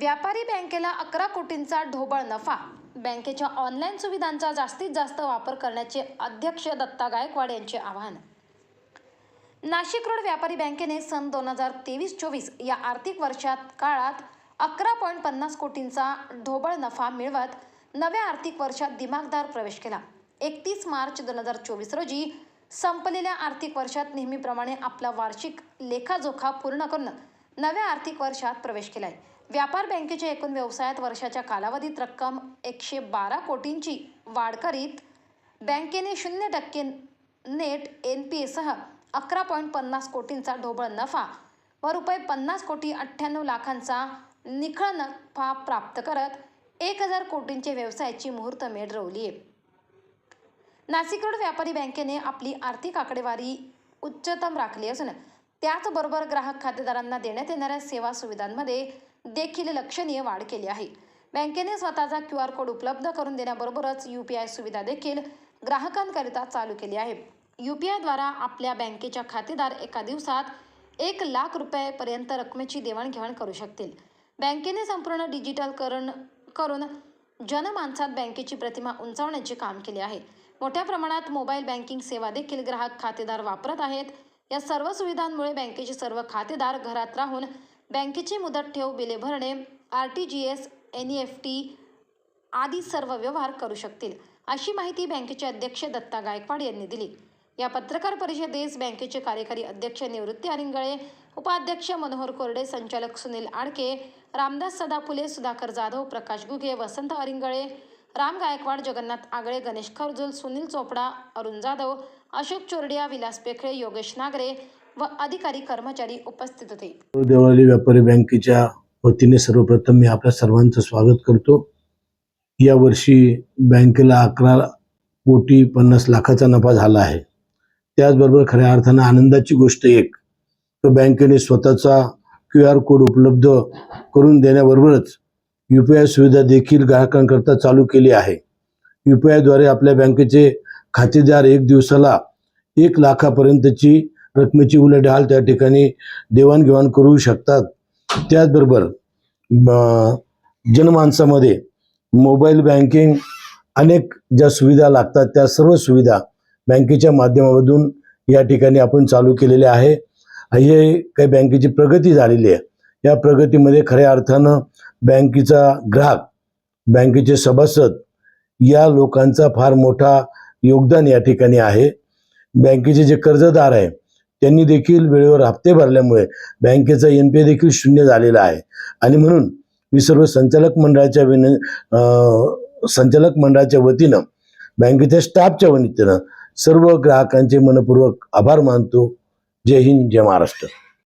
व्यापारी बँकेला अकरा कोटींचा ढोबळ नफा. बँकेच्या ऑनलाईन सुविधांचा जास्तीत जास्त वापर करण्याचे अध्यक्ष दत्ता गायकवाड यांचे आवाहन. नाशिक रोड व्यापारी बँकेने सन दोन हजार तेवीस चोवीस या आर्थिक वर्षात काळात अकरा पॉईंट पन्नास कोटींचा ढोबळ नफा मिळवत नव्या आर्थिक वर्षात दिमागदार प्रवेश केला. एकतीस मार्च दोन हजार चोवीस रोजी संपलेल्या आर्थिक वर्षात नेहमीप्रमाणे आपला वार्षिक लेखाजोखा पूर्ण करून नव्या आर्थिक वर्षात प्रवेश केला आहे व्यापार बँकेच्या एकूण व्यवसायात वर्षाच्या कालावधीत रक्कम एकशे बारा कोटींची वाढ करीत बँकेने शून्य टक्के नेट एन पी एसह अकरा पॉईंट पन्नास कोटींचा ढोबळ नफा व रुपये पन्नास कोटी अठ्ठ्याण्णव लाखांचा निखळ नफा प्राप्त करत एक हजार कोटींचे व्यवसायाची मुहूर्तमेढ रोवली आहे नाशिक रोड व्यापारी बँकेने आपली आर्थिक आकडेवारी उच्चतम राखली असून त्याचबरोबर ग्राहक खातेदारांना देण्यात येणाऱ्या सेवा सुविधांमध्ये देखील लक्षणीय वाढ केली आहे. बँकेने स्वतःचा क्यू आर कोड उपलब्ध करून देण्याबरोबरच यू पी आय सुविधा देखील ग्राहकांकरिता चालू केली आहे. यू पी आयद्वारा आपल्या बँकेच्या खातेदार एका दिवसात एक लाख रुपयेपर्यंत रकमेची देवाणघेवाण करू शकतील. बँकेने संपूर्ण डिजिटलकरण करून जनमानसात बँकेची प्रतिमा उंचावण्याचे काम केले आहे. मोठ्या प्रमाणात मोबाईल बँकिंग सेवा देखील ग्राहक खातेदार वापरत आहेत. या सर्व सुविधांमुळे बँकेचे सर्व खातेदार घरात राहून बँकेची मुदत ठेव बिले भरणे R T G S N E F T आदी सर्व व्यवहार करू शकतील अशी माहिती बँकेचे अध्यक्ष दत्ता गायकवाड यांनी दिली. या पत्रकार परिषदेस बँकेचे कार्यकारी अध्यक्ष निवृत्ती अरिंगळे उपाध्यक्ष मनोहर कोरडे संचालक सुनील आडके रामदास सदाफुले सुधाकर जाधव प्रकाश गुगे वसंत अरिंगळे राम गायकवाड जगन्नाथ आगळे गणेश खरजुल सुनील चोपडा अरुण जाधव अशोक चोरडिया विलास पेखळे योगेश नागरे व अधिकारी कर्मचारी उपस्थित होते. देवळाली व्यापारी बँकेच्या वतीने सर्वप्रथम मी आपल्या सर्वांचं स्वागत करतो. या वर्षी बँकेला अकरा कोटी पन्नास लाखाचा नफा झाला आहे. त्याचबरोबर खऱ्या अर्थानं आनंदाची गोष्ट एक तर बँकेने स्वतःचा क्यू आर कोड उपलब्ध करून देण्याबरोबरच यू पी आय सुविधा देखील ग्राहकांकरता चालू केली आहे. यू पी आयद्वारे आपल्या बँकेचे खातेदार एक दिवसाला एक लाखापर्यंतची रकमेची उलाढाल त्या ठिकाणी देवाणघेवाण करू शकतात. त्याचबरोबर जनमानसामध्ये मोबाईल बँकिंग अनेक ज्या सुविधा लागतात त्या सर्व सुविधा बँकेच्या माध्यमामधून या ठिकाणी आपण चालू केलेले आहे. हे काही बँकेची प्रगती झालेली आहे. या प्रगतीमध्ये खऱ्या अर्थानं बँकेचा ग्राहक बँकेचे सभासद या लोकांचा फार मोठा योगदान या ठिकाणी आहे. बँकेचे जे कर्जदार आहे त्यांनी देखील वेळेवर हप्ते भरल्यामुळे बँकेचा एन पी देखील शून्य झालेला आहे. आणि म्हणून मी सर्व संचालक मंडळाच्या विन संचालक मंडळाच्या वतीनं बँकेच्या स्टाफच्या वतीनं सर्व ग्राहकांचे मनपूर्वक आभार मानतो. जय हिंद जय महाराष्ट्र.